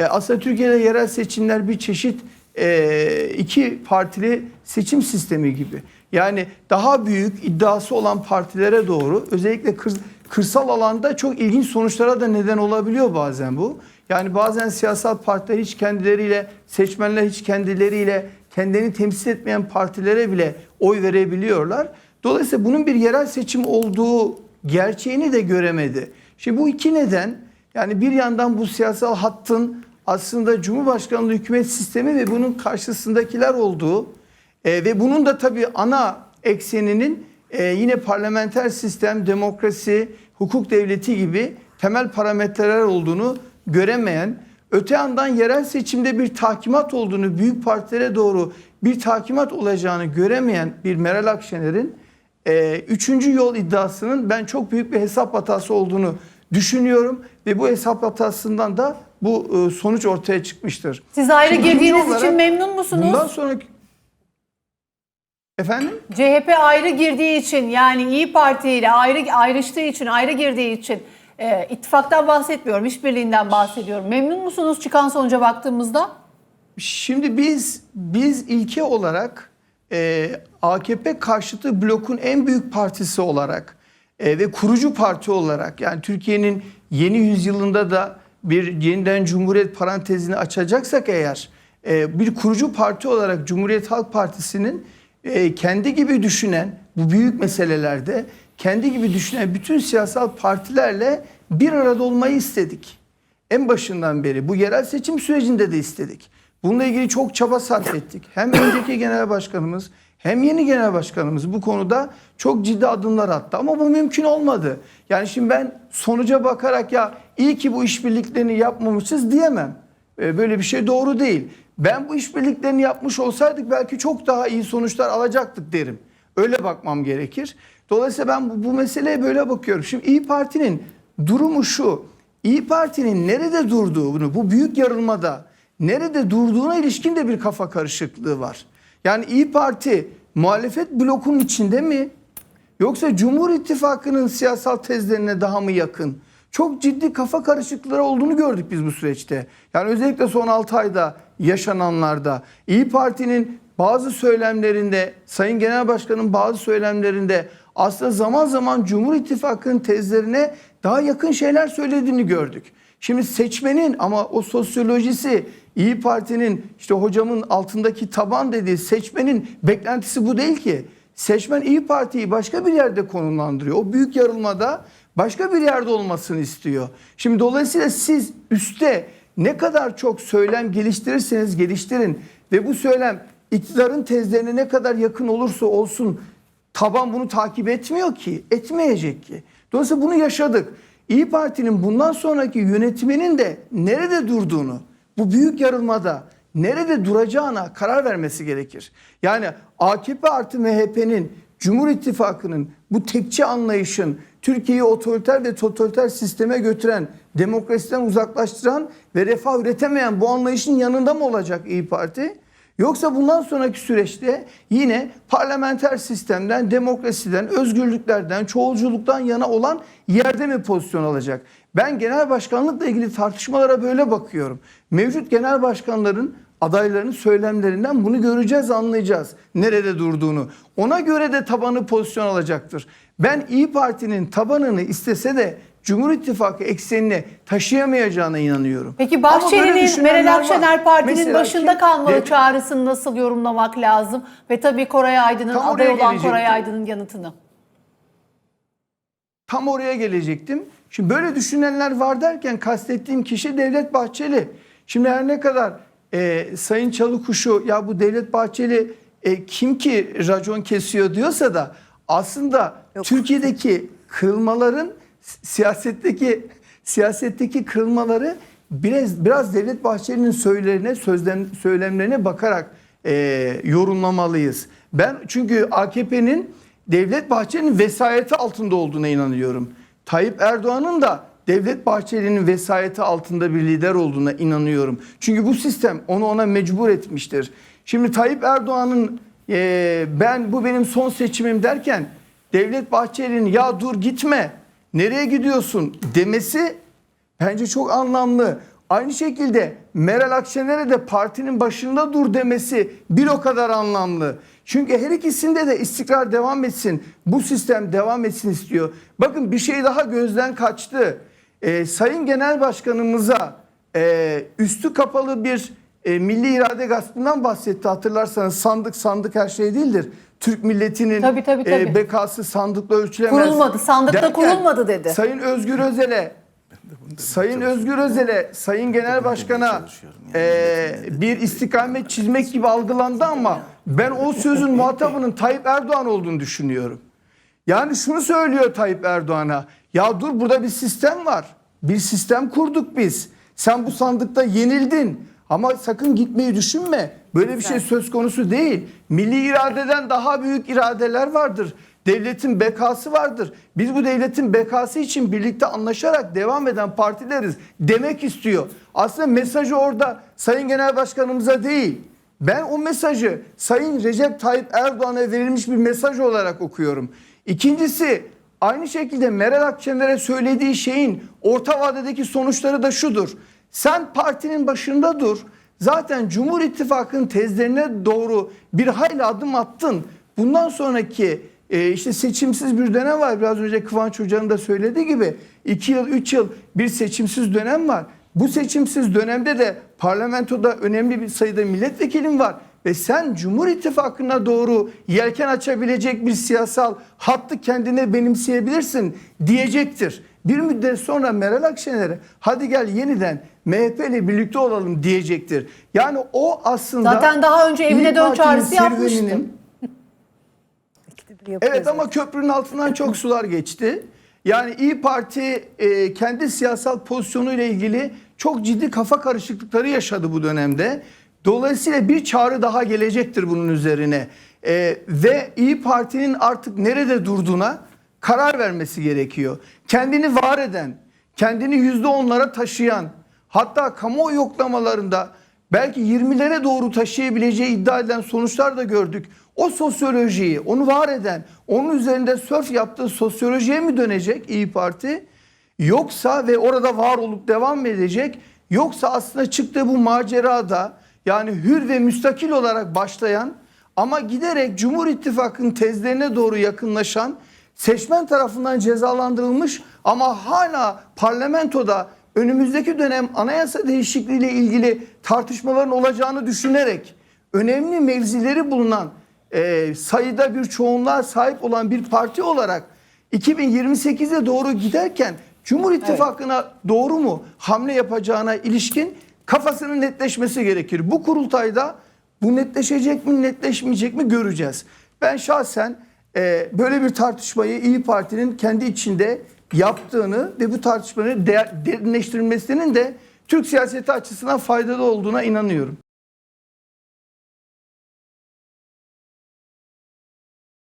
E, aslında Türkiye'de yerel seçimler bir çeşit e, iki partili seçim sistemi gibi. Yani daha büyük iddiası olan partilere doğru özellikle kır- kırsal alanda çok ilginç sonuçlara da neden olabiliyor bazen bu. Yani bazen siyasal partiler hiç kendileriyle, seçmenler hiç kendileriyle kendini temsil etmeyen partilere bile oy verebiliyorlar. Dolayısıyla bunun bir yerel seçim olduğu gerçeğini de göremedi. Şimdi bu iki neden yani bir yandan bu siyasal hattın aslında Cumhurbaşkanlığı hükümet sistemi ve bunun karşısındakiler olduğu e, ve bunun da tabii ana ekseninin e, yine parlamenter sistem, demokrasi, hukuk devleti gibi temel parametreler olduğunu göremeyen, öte yandan yerel seçimde bir tahkimat olduğunu, büyük partilere doğru bir tahkimat olacağını göremeyen bir Meral Akşener'in e, üçüncü yol iddiasının ben çok büyük bir hesap hatası olduğunu düşünüyorum. Ve bu hesap hatasından da bu e, sonuç ortaya çıkmıştır. Siz ayrı Şimdi girdiğiniz ikinci için olarak memnun musunuz? Bundan sonraki Efendim? CHP ayrı girdiği için yani İyi Parti ile ayrı ayrıştığı için, ayrı girdiği için e, ittifaktan bahsetmiyorum, işbirliğinden bahsediyorum. Memnun musunuz çıkan sonuca baktığımızda? Şimdi biz biz ilke olarak e, AKP karşıtı blokun en büyük partisi olarak e, ve kurucu parti olarak yani Türkiye'nin yeni yüzyılında da bir yeniden cumhuriyet parantezini açacaksak eğer e, bir kurucu parti olarak Cumhuriyet Halk Partisi'nin e, kendi gibi düşünen bu büyük meselelerde kendi gibi düşünen bütün siyasal partilerle bir arada olmayı istedik. En başından beri bu yerel seçim sürecinde de istedik. Bununla ilgili çok çaba sarf ettik. Hem önceki genel başkanımız hem yeni genel başkanımız bu konuda çok ciddi adımlar attı. Ama bu mümkün olmadı. Yani şimdi ben sonuca bakarak ya iyi ki bu işbirliklerini yapmamışız diyemem. Ee, Böyle bir şey doğru değil. Ben bu işbirliklerini yapmış olsaydık belki çok daha iyi sonuçlar alacaktık derim. Öyle bakmam gerekir. Dolayısıyla ben bu, bu meseleye böyle bakıyorum. Şimdi İyi Parti'nin durumu şu. İyi Parti'nin nerede durduğunu bu büyük yarılmada nerede durduğuna ilişkin de bir kafa karışıklığı var. Yani İyi Parti muhalefet blokunun içinde mi? Yoksa Cumhur İttifakı'nın siyasal tezlerine daha mı yakın? Çok ciddi kafa karışıklıkları olduğunu gördük biz bu süreçte. Yani özellikle son 6 ayda yaşananlarda İyi Parti'nin bazı söylemlerinde, Sayın Genel Başkan'ın bazı söylemlerinde aslında zaman zaman Cumhur İttifakı'nın tezlerine daha yakın şeyler söylediğini gördük. Şimdi seçmenin ama o sosyolojisi İyi Parti'nin işte hocamın altındaki taban dediği seçmenin beklentisi bu değil ki. Seçmen İyi Parti'yi başka bir yerde konumlandırıyor. O büyük yarılmada başka bir yerde olmasını istiyor. Şimdi dolayısıyla siz üstte ne kadar çok söylem geliştirirseniz geliştirin ve bu söylem iktidarın tezlerine ne kadar yakın olursa olsun taban bunu takip etmiyor ki, etmeyecek ki. Dolayısıyla bunu yaşadık. İyi Parti'nin bundan sonraki yönetiminin de nerede durduğunu, bu büyük yarılmada nerede duracağına karar vermesi gerekir. Yani AKP artı MHP'nin, Cumhur İttifakı'nın bu tekçi anlayışın Türkiye'yi otoriter ve totaliter sisteme götüren, demokrasiden uzaklaştıran ve refah üretemeyen bu anlayışın yanında mı olacak İyi Parti? Yoksa bundan sonraki süreçte yine parlamenter sistemden, demokrasiden, özgürlüklerden, çoğulculuktan yana olan yerde mi pozisyon alacak? Ben genel başkanlıkla ilgili tartışmalara böyle bakıyorum. Mevcut genel başkanların adaylarının söylemlerinden bunu göreceğiz, anlayacağız. Nerede durduğunu. Ona göre de tabanı pozisyon alacaktır. Ben İyi Parti'nin tabanını istese de Cumhur İttifakı eksenine taşıyamayacağına inanıyorum. Peki Bahçeli'nin Meral. Akşener Parti'nin başında kalmalı de- çağrısını nasıl yorumlamak lazım? Ve tabii Koray Aydın'ın aday olan Koray. Aydın'ın yanıtını. Tam oraya gelecektim. Şimdi böyle düşünenler var derken kastettiğim kişi Devlet Bahçeli. Şimdi her ne kadar e, Sayın Çalıkuşu ya bu Devlet Bahçeli e, kim ki racon kesiyor diyorsa da aslında Türkiye'deki kırılmaların siyasetteki siyasetteki kırılmaları biraz biraz Devlet Bahçeli'nin söylerine sözlem, söylemlerine bakarak e, yorumlamalıyız. Ben çünkü AKP'nin Devlet Bahçeli'nin vesayeti altında olduğuna inanıyorum. Tayyip Erdoğan'ın da Devlet Bahçeli'nin vesayeti altında bir lider olduğuna inanıyorum. Çünkü bu sistem onu ona mecbur etmiştir. Şimdi Tayyip Erdoğan'ın e, ben bu benim son seçimim derken Devlet Bahçeli'nin ya dur gitme nereye gidiyorsun demesi bence çok anlamlı. Aynı şekilde Meral Akşener'e de partinin başında dur demesi bir o kadar anlamlı. Çünkü her ikisinde de istikrar devam etsin, bu sistem devam etsin istiyor. Bakın bir şey daha gözden kaçtı. Ee, Sayın Genel Başkanımıza e, üstü kapalı bir e, milli irade gaspından bahsetti. Hatırlarsanız sandık sandık her şey değildir. Türk milletinin Tabii, tabii, tabii. e, bekası sandıkla ölçülemez. Kurulmadı, sandıkta Derken, kurulmadı dedi. Sayın Özgür Özel'e Sayın Özgür Özel'e, Sayın Genel Başkan'a eee, bir istikamet çizmek gibi algılandı ama ben o sözün muhatabının Tayyip Erdoğan olduğunu düşünüyorum. Yani şunu söylüyor Tayyip Erdoğan'a. Ya dur burada bir sistem var. Bir sistem kurduk biz. Sen bu sandıkta yenildin. Ama sakın gitmeyi düşünme. Böyle bir şey söz konusu değil. Milli iradeden daha büyük iradeler vardır. Devletin bekası vardır. Biz bu devletin bekası için birlikte anlaşarak devam eden partileriz demek istiyor. Aslında mesajı orada Sayın Genel Başkanımıza değil. Ben o mesajı Sayın Recep Tayyip Erdoğan'a verilmiş bir mesaj olarak okuyorum. İkincisi aynı şekilde Meral Akşener'e söylediği şeyin orta vadedeki sonuçları da şudur. Sen partinin başında dur. Zaten Cumhur İttifakı'nın tezlerine doğru bir hayli adım attın. Bundan sonraki e, işte seçimsiz bir dönem var. Biraz önce Kıvanç Hoca'nın da söylediği gibi 2 yıl 3 yıl bir seçimsiz dönem var. Bu seçimsiz dönemde de parlamentoda önemli bir sayıda milletvekilin var. Ve sen Cumhur İttifakı'na doğru yelken açabilecek bir siyasal hattı kendine benimseyebilirsin diyecektir. Bir müddet sonra Meral Akşener'e hadi gel yeniden MHP ile birlikte olalım diyecektir. Yani o aslında Zaten daha önce evine dön çağrısı yapmıştı. Evet ama köprünün altından çok sular geçti. Yani İyi Parti e, kendi siyasal pozisyonuyla ilgili çok ciddi kafa karışıklıkları yaşadı bu dönemde. Dolayısıyla bir çağrı daha gelecektir bunun üzerine. E, ve İyi Parti'nin artık nerede durduğuna karar vermesi gerekiyor. Kendini var eden, kendini yüzde onlara taşıyan, hatta kamuoyu yoklamalarında belki 20'lere doğru taşıyabileceği iddia edilen sonuçlar da gördük. O sosyolojiyi, onu var eden, onun üzerinde sörf yaptığı sosyolojiye mi dönecek İyi Parti? Yoksa ve orada var olup devam mı edecek? Yoksa aslında çıktığı bu macerada yani hür ve müstakil olarak başlayan ama giderek Cumhur İttifakı'nın tezlerine doğru yakınlaşan seçmen tarafından cezalandırılmış ama hala parlamentoda önümüzdeki dönem anayasa değişikliğiyle ilgili tartışmaların olacağını düşünerek önemli mevzileri bulunan e, sayıda bir çoğunluğa sahip olan bir parti olarak 2028'e doğru giderken Cumhur İttifakı'na doğru mu hamle yapacağına ilişkin kafasının netleşmesi gerekir. Bu kurultayda bu netleşecek mi netleşmeyecek mi göreceğiz. Ben şahsen e, böyle bir tartışmayı İyi Parti'nin kendi içinde yaptığını ve bu tartışmanın de- derinleştirilmesinin de Türk siyaseti açısından faydalı olduğuna inanıyorum.